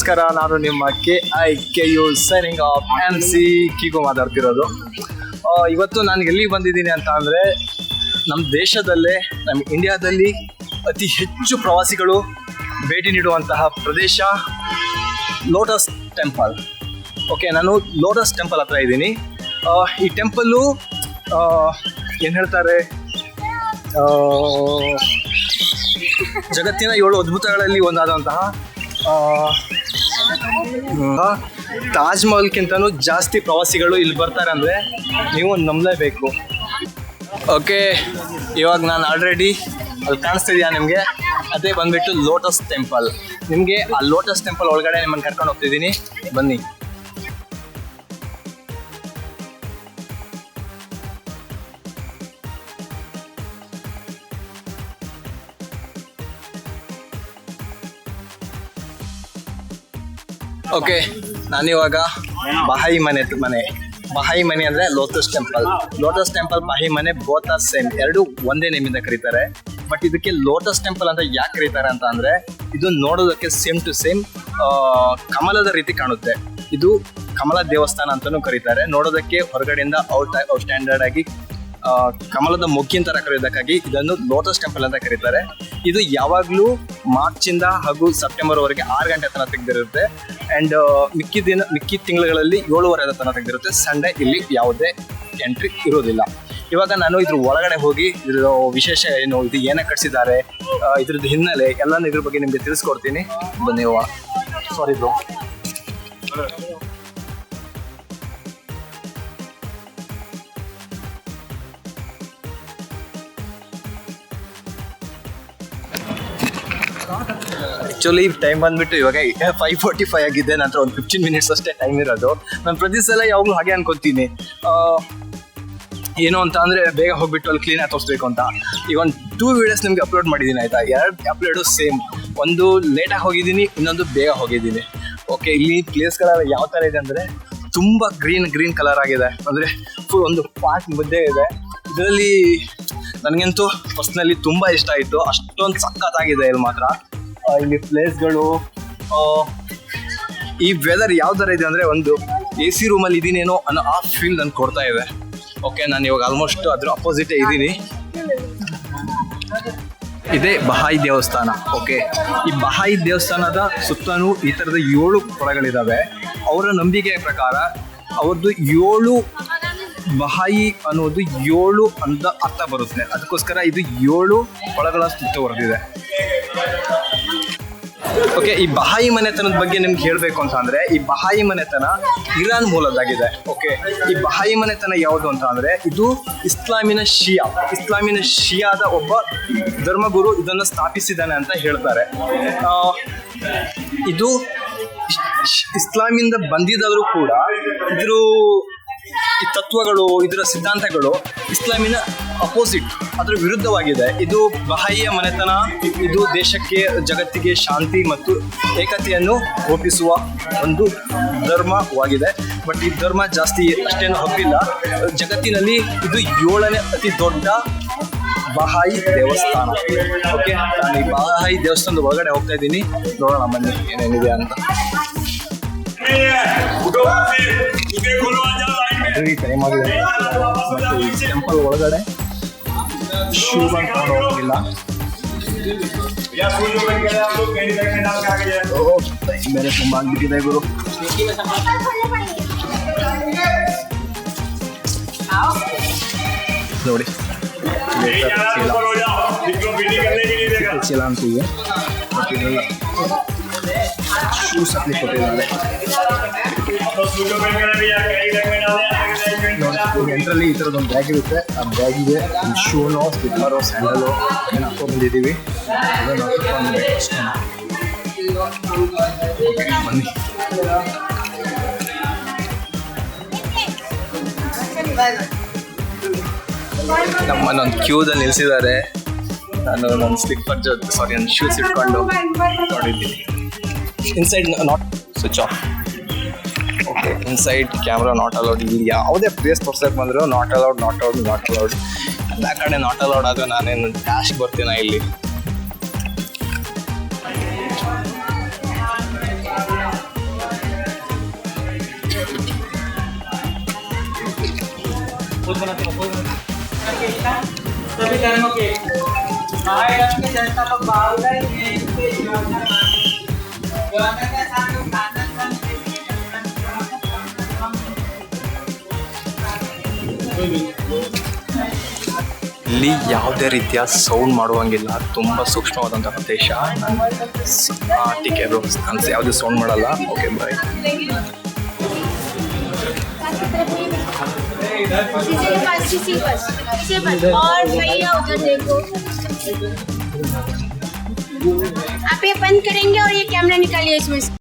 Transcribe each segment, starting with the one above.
ನಮಸ್ಕಾರ, ನಾನು ನಿಮ್ಮ K I K U signing off M C ಕಿಗು ಮಾತಾಡ್ತಿರೋದು. ಇವತ್ತು ನಾನು ಎಲ್ಲಿಗೆ ಬಂದಿದ್ದೀನಿ ಅಂತ ಅಂದರೆ ನಮ್ಮ ದೇಶದಲ್ಲೇ ನಮ್ಮ ಇಂಡಿಯಾದಲ್ಲಿ ಅತಿ ಹೆಚ್ಚು ಪ್ರವಾಸಿಗಳು ಭೇಟಿ ನೀಡುವಂತಹ ಪ್ರದೇಶ ಲೋಟಸ್ ಟೆಂಪಲ್ ಓಕೆ ನಾನು ಲೋಟಸ್ ಟೆಂಪಲ್ ಹತ್ರ ಇದ್ದೀನಿ. ಈ ಟೆಂಪಲ್ಲು ಏನು ಹೇಳ್ತಾರೆ? ಜಗತ್ತಿನ ಏಳು ಅದ್ಭುತಗಳಲ್ಲಿ ಒಂದಾದಂತಹ ತಾಜ್ ಮಹಲ್ಗಿಂತನೂ ಜಾಸ್ತಿ ಪ್ರವಾಸಿಗಳು ಇಲ್ಲಿ ಬರ್ತಾರೆ ಅಂದರೆ ನೀವು ನಂಬಲೇಬೇಕು. ಓಕೆ, ಇವಾಗ ನಾನು ಆಲ್ರೆಡಿ ಅಲ್ಲಿ ಕಾಣಿಸ್ತಿದ್ಯಾ ನಿಮಗೆ? ಅದೇ ಬಂದ್ಬಿಟ್ಟು ಲೋಟಸ್ ಟೆಂಪಲ್ ನಿಮಗೆ ಆ ಲೋಟಸ್ ಟೆಂಪಲ್ ಒಳಗಡೆ ನಿಮ್ಮನ್ನು ಕರ್ಕೊಂಡು ಹೋಗ್ತಿದ್ದೀನಿ. ಬನ್ನಿ. ಓಕೆ, ನಾನಿವಾಗ ಬಹಾಯಿ ಮನೆ ಮನೆ. ಬಹಾಯಿ ಮನೆ ಅಂದ್ರೆ lotus temple lotus temple Bahai ಮನೆ ಬೋತ ಸೇಮ್ ಎರಡು ಒಂದೇ ನೇಮಿಂದ ಕರೀತಾರೆ. ಬಟ್ ಇದಕ್ಕೆ ಲೋಟಸ್ ಟೆಂಪಲ್ ಅಂತ ಯಾಕೆ ಕರೀತಾರೆ ಅಂತ ಅಂದ್ರೆ, ಇದು ನೋಡೋದಕ್ಕೆ ಸೇಮ್ ಟು ಸೇಮ್ ಕಮಲದ ರೀತಿ ಕಾಣುತ್ತೆ. ಇದು ಕಮಲ ದೇವಸ್ಥಾನ ಅಂತಾನೂ ಕರೀತಾರೆ. ನೋಡೋದಕ್ಕೆ ಹೊರಗಡೆಯಿಂದ ಔಟ್ ಔಟ್ ಸ್ಟ್ಯಾಂಡರ್ಡ್ ಆಗಿ ಕಮಲದ ಮುಖ್ಯಂತರ ತರ ಕರೆಯೋದಕ್ಕಾಗಿ ಇದನ್ನು ಲೋಟಸ್ ಟೆಂಪಲ್ ಅಂತ ಕರೀತಾರೆ. ಇದು ಯಾವಾಗಲೂ ಮಾರ್ಚ್ ಇಂದ ಹಾಗೂ ಸೆಪ್ಟೆಂಬರ್ ವರೆಗೆ ಆರು ಗಂಟೆ ತನಕ ತೆಗೆದಿರುತ್ತೆ. ಅಂಡ್ ಮಿಕ್ಕಿದ ದಿನ ಮಿಕ್ಕಿ ತಿಂಗಳುಗಳಲ್ಲಿ ಏಳುವರೆ ತನಕ ತೆಗೆದಿರುತ್ತೆ. ಸಂಡೇ ಇಲ್ಲಿ ಯಾವುದೇ ಎಂಟ್ರಿ ಇರೋದಿಲ್ಲ. ಇವಾಗ ನಾನು ಇದ್ರ ಒಳಗಡೆ ಹೋಗಿ, ಇದ್ರ ವಿಶೇಷ ಏನು, ಇದು ಏನೇ ಕಟ್ಸಿದ್ದಾರೆ ಇದ್ರದ್ದು ಹಿನ್ನೆಲೆ ಎಲ್ಲಾನು ಇದ್ರ ಬಗ್ಗೆ ನಿಮಗೆ ತಿಳಿಸ್ಕೊಡ್ತೀನಿ. ಬನ್ನಿ ಸಾರಿ ಬ್ರೋ ಆಕ್ಚುಲಿ ಟೈಮ್ ಬಂದ್ಬಿಟ್ಟು ಇವಾಗ ಫೈವ್ ಫೋರ್ಟಿ ಫೈವ್ ಆಗಿದೆ. ನಂತರ ಒಂದು ಫಿಫ್ಟೀನ್ ಮಿನಿಟ್ಸ್ ಅಷ್ಟೇ ಟೈಮ್ ಇರೋದು. ನಾನು ಪ್ರತಿ ಸಲ ಯಾವಾಗಲೂ ಹಾಗೆ ಅನ್ಕೊತೀನಿ. ಏನು ಅಂತ ಅಂದರೆ ಬೇಗ ಹೋಗ್ಬಿಟ್ಟು ಅಲ್ಲಿ ಕ್ಲೀನ್ ಆಗಿ ತೋರಿಸ್ಬೇಕು ಅಂತ. ಈಗ ಒಂದು ಟೂ ವೀಡಿಯೋಸ್ ನಿಮ್ಗೆ ಅಪ್ಲೋಡ್ ಮಾಡಿದ್ದೀನಿ ಆಯ್ತಾ? ಎರಡು ಅಪ್ಲೋಡು ಸೇಮ್ ಒಂದು ಲೇಟಾಗಿ ಹೋಗಿದ್ದೀನಿ ಇನ್ನೊಂದು ಬೇಗ ಹೋಗಿದ್ದೀನಿ ಓಕೆ ಇಲ್ಲಿ ಪ್ಲೇಸ್ಗಳೆಲ್ಲ ಯಾವ ಥರ ಇದೆ ಅಂದರೆ ತುಂಬ ಗ್ರೀನ್ ಗ್ರೀನ್ ಕಲರ್ ಆಗಿದೆ. ಅಂದರೆ ಫುಲ್ ಒಂದು ಪಾರ್ಕ್ ಮುದ್ದೆ ಇದೆ. ಇದರಲ್ಲಿ ನನಗಂತೂ ಪರ್ಸ್ನಲಿ ತುಂಬ ಇಷ್ಟ ಆಯಿತು. ಅಷ್ಟೊಂದು ಸಖತ್ತಾಗಿದೆ ಇಲ್ಲಿ ಮಾತ್ರ. ಇಲ್ಲಿ ಪ್ಲೇಸ್ಗಳು ಈ ವೆದರ್ ಯಾವ ಥರ ಇದೆ ಅಂದರೆ ಒಂದು ಎ ಸಿ ರೂಮಲ್ಲಿ ಇದ್ದೀನೇನೋ ಅನ್ನೋ ಆ ಫೀಲ್ ನನ್ಗೆ ಕೊಡ್ತಾ ಇದೆ. ಓಕೆ ನಾನು ಇವಾಗ ಆಲ್ಮೋಸ್ಟ್ ಅದ್ರ ಅಪೋಸಿಟೇ ಇದ್ದೀನಿ. ಇದೇ ಬಹಾಯಿ ದೇವಸ್ಥಾನ. ಓಕೆ ಈ ಬಹಾಯಿ ದೇವಸ್ಥಾನದ ಸುತ್ತಲೂ ಈ ಥರದ ಏಳು ಕೊಳಗಳಿದ್ದಾವೆ ಅವರ ನಂಬಿಕೆಯ ಪ್ರಕಾರ ಅವ್ರದ್ದು ಏಳು ಬಹಾಯಿ ಅನ್ನೋದು ಏಳು ಅಂತ ಅರ್ಥ ಬರುತ್ತೆ. ಅದಕ್ಕೋಸ್ಕರ ಇದು ಏಳು ಕೊಳಗಳ ಹೊರದಿದೆ. ಓಕೆ ಈ ಬಹಾಯಿ ಮನೆತನದ ಬಗ್ಗೆ ನಿಮ್ಗೆ ಹೇಳಬೇಕು ಅಂತ ಅಂದ್ರೆ, ಈ ಬಹಾಯಿ ಮನೆತನ ಇರಾನ್ ಮೂಲದಾಗಿದೆ. ಓಕೆ ಈ ಬಹಾಯಿ ಮನೆತನ ಯಾವುದು ಅಂತ ಅಂದ್ರೆ, ಇದು ಇಸ್ಲಾಮಿನ ಶಿಯಾ, ಇಸ್ಲಾಮಿನ ಶಿಯಾದ ಒಬ್ಬ ಧರ್ಮಗುರು ಇದನ್ನು ಸ್ಥಾಪಿಸಿದ್ದಾನೆ ಅಂತ ಹೇಳ್ತಾರೆ. ಇದು ಇಸ್- ಇಸ್ಲಾಮಿಂದ ಬಂದಿದ್ದಾದರೂ ಕೂಡ ಇದ್ರ ಈ ತತ್ವಗಳು ಇದರ ಸಿದ್ಧಾಂತಗಳು ಇಸ್ಲಾಮಿನ ಅಪೋಸಿಟ್ ಅದರ ವಿರುದ್ಧವಾಗಿದೆ ಇದು ಬಹಾಯಿಯ ಮನೆತನ ಇದು ದೇಶಕ್ಕೆ ಜಗತ್ತಿಗೆ ಶಾಂತಿ ಮತ್ತು ಏಕತೆಯನ್ನು ರೂಪಿಸುವ ಒಂದು ಧರ್ಮವಾಗಿದೆ ಬಟ್ ಈ ಧರ್ಮ ಜಾಸ್ತಿ ಅಷ್ಟೇನು ಹಬ್ಬಿಲ್ಲ ಜಗತ್ತಿನಲ್ಲಿ ಇದು ಏಳನೇ ಅತಿ ದೊಡ್ಡ ಬಹಾಯಿ ದೇವಸ್ಥಾನ ಓಕೆ ನಾನು ಈ ಬಹಾಯಿ ದೇವಸ್ಥಾನದ ಒಳಗಡೆ ಹೋಗ್ತಾ ಇದ್ದೀನಿ ನೋಡೋಣ ಮನೆ ಏನೇನಿದೆ ಅಂತ ಆಲ್ರೆಡಿ ಟೈಮ್ ಆಗಿದೆ ಮತ್ತು ಈ ಟೆಂಪಲ್ ಒಳಗಡೆ. ಶೂ ತಗೊಂಡು ಹೋಗಿಲ್ಲ. ಓ ಟೈಮ್ ಬೇರೆ ತುಂಬ ಆಗ್ಬಿಟ್ಟಿದೆ ಗುರು. ನೋಡಿ. ಚೀಲ ಚೀಲ ಅಂತೀವಿ. ಹಾಕ್ಲಿಕ್ಕೆ ಕೊಟ್ಟಿದ್ದಾರೆ ನೋಡಿ ಎಂಟ್ರಲ್ಲಿ ಈ ಥರದೊಂದು ಒಂದು ಬ್ಯಾಗ್ ಇರುತ್ತೆ. ಆ ಬ್ಯಾಗಿಗೆ ಒಂದು ಶೂನೋ ಸ್ಲಿಪ್ಪರೋ ಸ್ಯಾಂಡಲು ಏನು ಹಾಕೊಂಡು ಬಂದಿದ್ದೀವಿ ಅದನ್ನು ಬನ್ನಿ. ನಮ್ಮನ್ನೊಂದು ಕ್ಯೂದಲ್ಲಿ ನಿಲ್ಲಿಸಿದ್ದಾರೆ ನಾನು ನನ್ನ ಸ್ಲಿಪ್ಪರ್ ಜೊತೆ ಸಾರಿ ನನ್ನ ಶೂಸ್ ಇಟ್ಕೊಂಡು ನೋಡಿದ್ದೀನಿ. inside not switch off okay inside camera not allowed ಇಲ್ಲ ಯಾವುದೇ ಪ್ಲೇಸ್ ತೋರ್ಸಕ್ಕೆ ಬಂದರೂ not allowed not allowed not allowed ಎಲ್ಲ ಕಡೆ ನಾಟ್ ಅಲೌಡ್ ಆದರೆ ನಾನೇನು ಡ್ಯಾಶ್ ಬರ್ತೀನ ಇಲ್ಲಿ सभी धर्मों के जनता को बाल ಇಲ್ಲಿ ಯಾವುದೇ ರೀತಿಯ ಸೌಂಡ್ ಮಾಡುವಂಗಿಲ್ಲ ತುಂಬ ಸೂಕ್ಷ್ಮವಾದಂಥ ಪ್ರದೇಶ ಟಿಕೆ ಬ್ರೋ ನಾನು ಯಾವುದೇ ಸೌಂಡ್ ಮಾಡಲ್ಲ ಓಕೆ ಬಾಯ್ किसी के पास किसी के पास किसी के पास और भैया उधर देखो आप ये बंद करेंगे और ये कैमरा निकालिए इसमें से।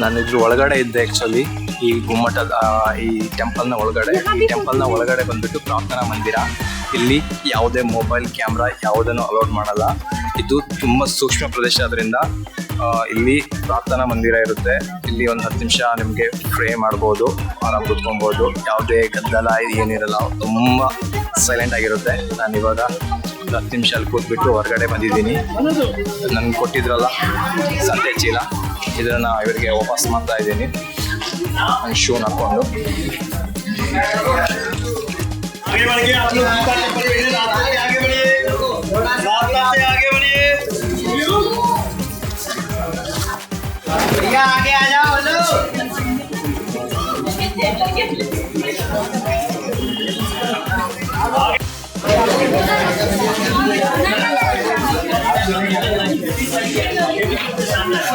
ನಾನು ಇದ್ರ ಒಳಗಡೆ ಇದ್ದೆ ಆ್ಯಕ್ಚುಲಿ ಈ ಗುಮ್ಮಟದ ಈ ಟೆಂಪಲ್ನ ಒಳಗಡೆ. ಈ ಟೆಂಪಲ್ನ ಒಳಗಡೆ ಬಂದ್ಬಿಟ್ಟು ಪ್ರಾರ್ಥನಾ ಮಂದಿರ. ಇಲ್ಲಿ ಯಾವುದೇ ಮೊಬೈಲ್ ಕ್ಯಾಮ್ರಾ ಯಾವುದನ್ನು ಅಲೋಡ್ ಮಾಡಲ್ಲ. ಇದು ತುಂಬ ಸೂಕ್ಷ್ಮ ಪ್ರದೇಶ ಅದರಿಂದ ಇಲ್ಲಿ ಪ್ರಾರ್ಥನಾ ಮಂದಿರ ಇರುತ್ತೆ. ಇಲ್ಲಿ ಒಂದು ಹತ್ತು ನಿಮಿಷ ನಿಮಗೆ ಪ್ರೇ ಮಾಡ್ಬೋದು, ಆರಾಮ್ ಕೂತ್ಕೊಬೋದು. ಯಾವುದೇ ಗದ್ದಲ ಏನಿರಲ್ಲ, ತುಂಬ ಸೈಲೆಂಟ್ ಆಗಿರುತ್ತೆ. ನಾನು ಇವಾಗ ಒಂದು ಹತ್ತು ನಿಮಿಷ ಅಲ್ಲಿ ಕೂತ್ಬಿಟ್ಟು ಹೊರಗಡೆ ಬಂದಿದ್ದೀನಿ. ನನ್ಗೆ ಕೊಟ್ಟಿದ್ರಲ್ಲ, ಸಂತೆ ಚೀಲ. ಇದನ್ನ ಇವರಿಗೆ ವಾಪಸ್ ಮಾಡ್ತಾ ಇದ್ದೀನಿ ಶೂನ್ ಹಾಕೊಂಡು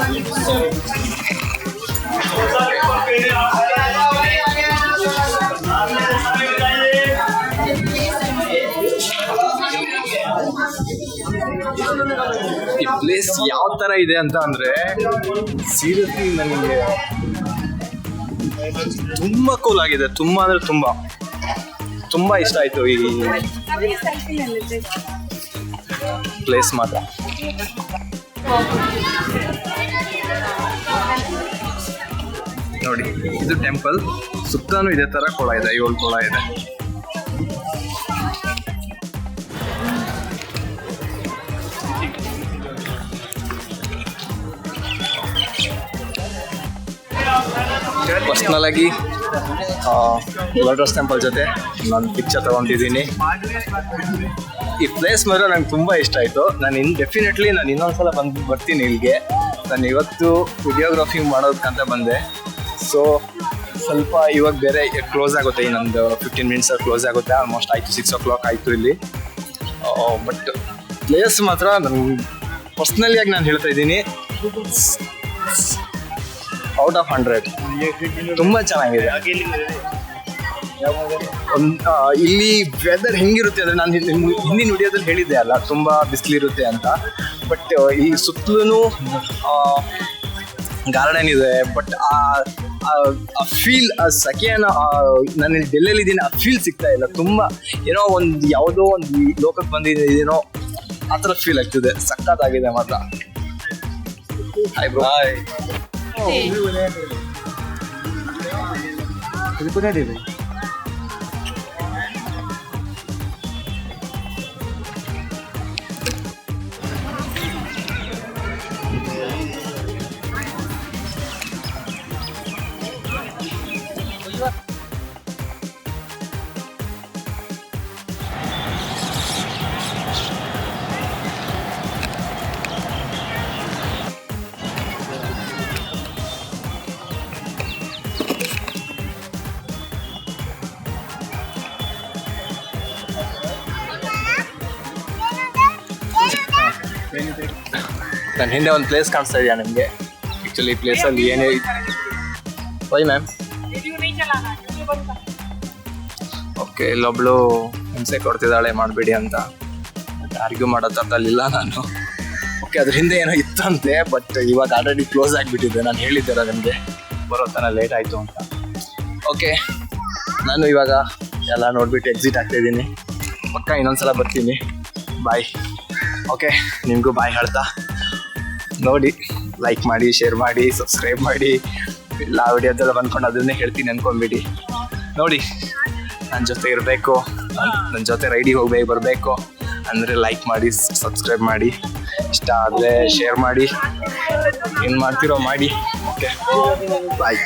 Thank you. ಪ್ಲೇಸ್ ಯಾವ ತರ ಇದೆ ಅಂತ ಅಂದ್ರೆ ಸೀರಿಯಸ್ಲಿ ನನಗೆ ತುಂಬಾ ಕೂಲ್ ಆಗಿದೆ, ತುಂಬಾ ಅಂದ್ರೆ ತುಂಬಾ. ತುಂಬಾ ಇಷ್ಟ ಆಯ್ತು ಈ ಪ್ಲೇಸ್ ಮಾತ್ರ. ನೋಡಿ, ಇದು ಟೆಂಪಲ್ ಸುತ್ತಾನು ಇದೇ ತರ ಕೊಳ ಇದೆ ಏಳು ಕೊಳ ಇದೆ. ಪರ್ಸ್ನಲ್ ಆಗಿ ಲೋಟಸ್ ಟೆಂಪಲ್ ಜೊತೆ ನಾನು ಪಿಕ್ಚರ್ ತಗೊಂಡಿದ್ದೀನಿ. ಈ ಪ್ಲೇಸ್ ಮಾತ್ರ ನಂಗೆ ತುಂಬ ಇಷ್ಟ ಆಯಿತು. ನಾನು ಇನ್ ಡೆಫಿನೆಟ್ಲಿ ನಾನು ಇನ್ನೊಂದ್ಸಲ ಬಂದು, ಬರ್ತೀನಿ ಇಲ್ಲಿಗೆ ನಾನು ಇವತ್ತು ವಿಡಿಯೋಗ್ರಫಿ ಮಾಡೋದಕ್ಕಂತ ಬಂದೆ. ಸೊ ಸ್ವಲ್ಪ ಇವಾಗ ಬೇರೆ ಕ್ಲೋಸ್ ಆಗುತ್ತೆ, ಇನ್ನೊಂದು ಫಿಫ್ಟೀನ್ ಮಿನಿಟ್ಸ್ ಕ್ಲೋಸ್ ಆಗುತ್ತೆ ಆಲ್ಮೋಸ್ಟ್ ಆಯಿತು ಸಿಕ್ಸ್ ಓ ಕ್ಲಾಕ್ ಆಯಿತು ಇಲ್ಲಿ. ಬಟ್ ಪ್ಲೇಸ್ ಮಾತ್ರ ನಾನು ಪರ್ಸ್ನಲಿಯಾಗಿ ನಾನು ಹೇಳ್ತಾ ಇದ್ದೀನಿ. ಔಟ್ ಆಫ್ ಹಂಡ್ರೆಡ್ ತುಂಬಾ ಚೆನ್ನಾಗಿದೆ. ಇಲ್ಲಿ ವೆದರ್ ಹೆಂಗಿರುತ್ತೆ ಅಂದ್ರೆ ನಾನು ಹಿಂದಿನ ವಿಡಿಯೋದಲ್ಲಿ ಹೇಳಿದ್ದೆ ಅಲ್ಲ, ತುಂಬಾ ಬಿಸಿಲಿರುತ್ತೆ ಅಂತ. ಬಟ್ ಈ ಸುತ್ತಲೂ ಗಾರ್ಡನ್ ಇದೆ ಬಟ್ ಆ ಫೀಲ್ ಆ ಸೆಕೆನ ನಾನು ಡೆಲ್ಲಿಯಲ್ಲಿ ಇದ್ದೀನಿ, ಆ ಫೀಲ್ ಸಿಗ್ತಾ ಇಲ್ಲ. ತುಂಬಾ, ಏನೋ ಒಂದು, ಯಾವುದೋ ಒಂದು ಲೋಕಕ್ಕೆ ಬಂದಿದ್ದೀನೋ ಆ ಥರ ಫೀಲ್ ಆಗ್ತಿದೆ. ಸಕ್ಕತ್ತಾಗಿದೆ ಮಾತ್ರ. ಹಾಯ್ ಬ್ರೋ ಹಾಯ್ ഇത് കുഞ്ഞാടി ನನ್ನ ಹಿಂದೆ ಒಂದು ಪ್ಲೇಸ್ ಕಾಣಿಸ್ತಾ ಇದೆಯಾ ನಿಮಗೆ? ಆ್ಯಕ್ಚುಲಿ ಪ್ಲೇಸಲ್ಲಿ ಏನೇ ವೈ ಮ್ಯಾಮ್ ಓಕೆ ಇಲ್ಲೊಬ್ಳು ಹಿಂಸೆ ಕೊಡ್ತಿದ್ದಾಳೆ, ಮಾಡಬೇಡಿ ಅಂತ. ಆರ್ಗ್ಯೂ ಮಾಡೋ ಥರದಲ್ಲಿಲ್ಲ ನಾನು. ಓಕೆ ಅದ್ರ ಹಿಂದೆ ಏನೋ ಇತ್ತಂತೆ ಬಟ್ ಇವಾಗ ಆಲ್ರೆಡಿ ಕ್ಲೋಸ್ ಆಗಿಬಿಟ್ಟಿದೆ. ನಾನು ಹೇಳಿದ್ದೆ ನಿಮಗೆ. ಬರೋ ತನ ಲೇಟ್ ಆಯಿತು ಅಂತ. ಓಕೆ ನಾನು ಇವಾಗ ಎಲ್ಲ ನೋಡಿಬಿಟ್ಟು ಎಕ್ಸಿಟ್ ಆಗ್ತಾಯಿದ್ದೀನಿ ಪಕ್ಕ ಇನ್ನೊಂದ್ಸಲ ಬರ್ತೀನಿ. ಬಾಯ್ ಓಕೆ ನಿಮಗೂ ಬಾಯ್ ಹೇಳ್ತಾ. ನೋಡಿ ಲೈಕ್ ಮಾಡಿ ಶೇರ್ ಮಾಡಿ ಸಬ್ಸ್ಕ್ರೈಬ್ ಮಾಡಿ. ಎಲ್ಲ ವಿಡಿಯೋದೆಲ್ಲ ಬಂದ್ಕೊಂಡು ಅದನ್ನೇ ಹೇಳ್ತೀನಿ ಅನ್ಕೊಂಡ್ಬಿಡಿ. ನೋಡಿ ನನ್ನ ಜೊತೆ ಇರಬೇಕು. ನನ್ನ ಜೊತೆ ರೈಡಿಗೆ ಹೋಗ್ಬೇಕು ಬರಬೇಕು. ಅಂದರೆ ಲೈಕ್ ಮಾಡಿ ಸಬ್ಸ್ಕ್ರೈಬ್ ಮಾಡಿ. ಇಷ್ಟ ಆದರೆ ಶೇರ್ ಮಾಡಿ. ಏನು ಮಾಡ್ತಿರೋ ಮಾಡಿ. Okay bye